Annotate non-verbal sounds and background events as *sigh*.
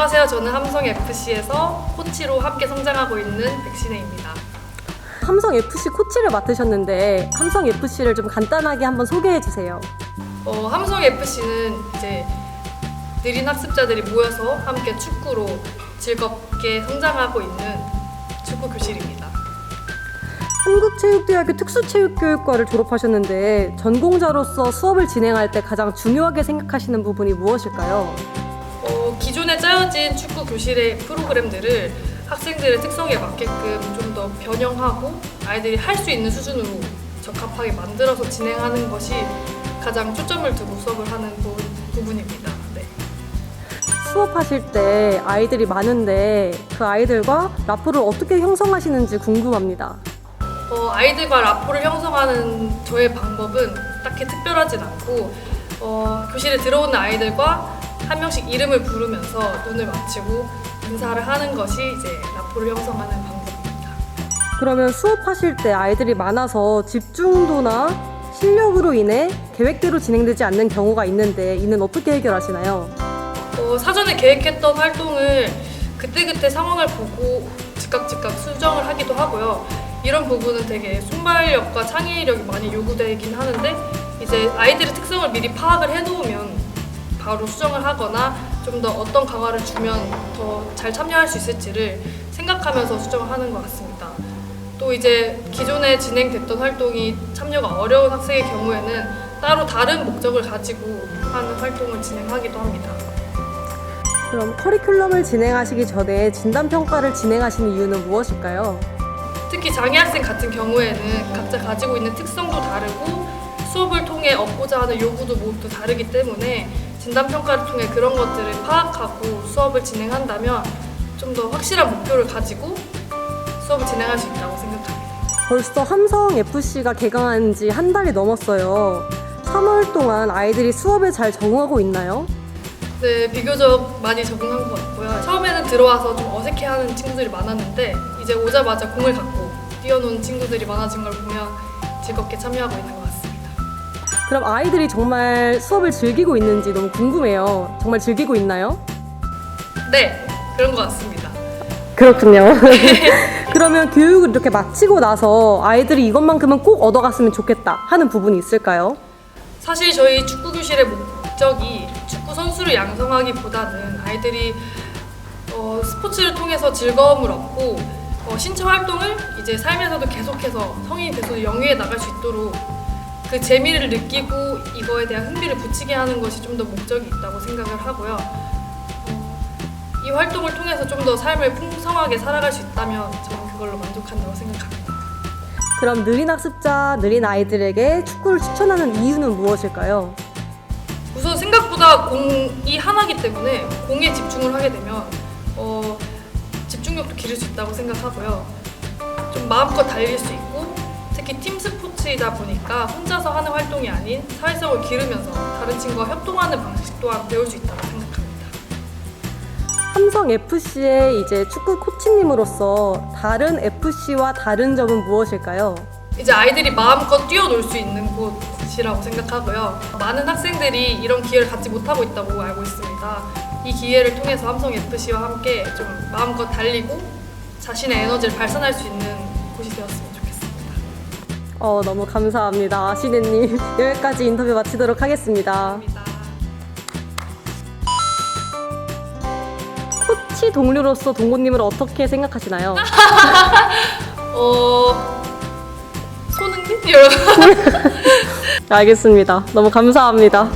안녕하세요. 저는 함성 FC에서 코치로 함께 성장하고 있는 백신혜입니다. 함성 FC 코치를 맡으셨는데 함성 FC를 좀 간단하게 한번 소개해 주세요. 어, 함성 FC는 이제 느린 학습자들이 모여서 함께 축구로 즐겁게 성장하고 있는 축구 교실입니다. 한국체육대학교 특수체육교육과를 졸업하셨는데 전공자로서 수업을 진행할 때 가장 중요하게 생각하시는 부분이 무엇일까요? 어, 기존에 짜여진 축구 교실의 프로그램들을 학생들의 특성에 맞게끔 좀 더 변형하고 아이들이 할 수 있는 수준으로 적합하게 만들어서 진행하는 것이 가장 초점을 두고 수업을 하는 부, 부분입니다. 네. 수업하실 때 아이들이 많은데 그 아이들과 라포를 어떻게 형성하시는지 궁금합니다. 어, 아이들과 라포를 형성하는 저의 방법은 딱히 특별하진 않고 어, 교실에 들어오는 아이들과 한 명씩 이름을 부르면서 눈을 맞추고 인사를 하는 것이 이제 라포를 형성하는 방법입니다. 그러면 수업하실 때 아이들이 많아서 집중도나 실력으로 인해 계획대로 진행되지 않는 경우가 있는데 이는 어떻게 해결하시나요? 어, 사전에 계획했던 활동을 그때그때 상황을 보고 즉각 즉각 수정을 하기도 하고요. 이런 부분은 되게 순발력과 창의력이 많이 요구되긴 하는데 이제 아이들의 특성을 미리 파악을 해놓으면 바로 수정을 하거나 좀 더 어떤 강화를 주면 더 잘 참여할 수 있을지를 생각하면서 수정을 하는 것 같습니다. 또 이제 기존에 진행됐던 활동이 참여가 어려운 학생의 경우에는 따로 다른 목적을 가지고 하는 활동을 진행하기도 합니다. 그럼 커리큘럼을 진행하시기 전에 진단평가를 진행하시는 이유는 무엇일까요? 특히 장애 학생 같은 경우에는 각자 가지고 있는 특성도 다르고 수업을 통해 얻고자 하는 요구도 모두 다르기 때문에 진단 평가를 통해 그런 것들을 파악하고 수업을 진행한다면 좀 더 확실한 목표를 가지고 수업을 진행할 수 있다고 생각합니다. 벌써 함성 FC가 개강한 지 한 달이 넘었어요. 3월 동안 아이들이 수업에 잘 적응하고 있나요? 네, 비교적 많이 적응한 것 같고요. 처음에는 들어와서 좀 어색해하는 친구들이 많았는데 이제 오자마자 공을 갖고 뛰어노는 친구들이 많아진 걸 보면 즐겁게 참여하고 있는 것 같습니다. 그럼 아이들이 정말 수업을 즐기고 있는지 너무 궁금해요. 정말 즐기고 있나요? 네, 그런 것 같습니다. 그렇군요. *laughs* *laughs* 그러면 교육을 이렇게 마치고 나서 아이들이 이것만큼은 꼭 얻어갔으면 좋겠다 하는 부분이 있을까요? 사실 저희 축구 교실의 목적이 축구 선수를 양성하기보다는 아이들이 어, 스포츠를 통해서 즐거움을 얻고 어, 신체 활동을 이제 삶에서도 계속해서 성인이 돼서도 영위해 나갈 수 있도록 그 재미를 느끼고 이거에 대한 흥미를 붙이게 하는 것이 좀 더 목적이 있다고 생각을 하고요. 어, 이 활동을 통해서 좀 더 삶을 풍성하게 살아갈 수 있다면 저는 그걸로 만족한다고 생각합니다. 그럼 느린 학습자, 느린 아이들에게 축구를 추천하는 이유는 무엇일까요? 우선 생각보다 공이 하나기 때문에 공에 집중을 하게 되면 어, 집중력도 기를 수 있다고 생각하고요. 좀 마음껏 달릴 수 있고 특히 팀 스포츠 이다 보니까 혼자서 하는 활동이 아닌 사회성을 기르면서 다른 친구와 협동하는 방식 또한 배울 수 있다고 생각합니다. 함성 FC의 이제 축구 코치님으로서 다른 FC와 다른 점은 무엇일까요? 이제 아이들이 마음껏 뛰어놀 수 있는 곳이라고 생각하고요. 많은 학생들이 이런 기회를 갖지 못하고 있다고 알고 있습니다. 이 기회를 통해서 함성 FC와 함께 좀 마음껏 달리고 자신의 에너지를 발산할 수 있는 곳이 되었으면 좋겠습니다. 어, 너무 감사합니다. 시네님. 여기까지 인터뷰 마치도록 하겠습니다. 코치 동료로서 동고님을 어떻게 생각하시나요? *laughs* 어 손흥민 여러분. *laughs* 알겠습니다. 너무 감사합니다.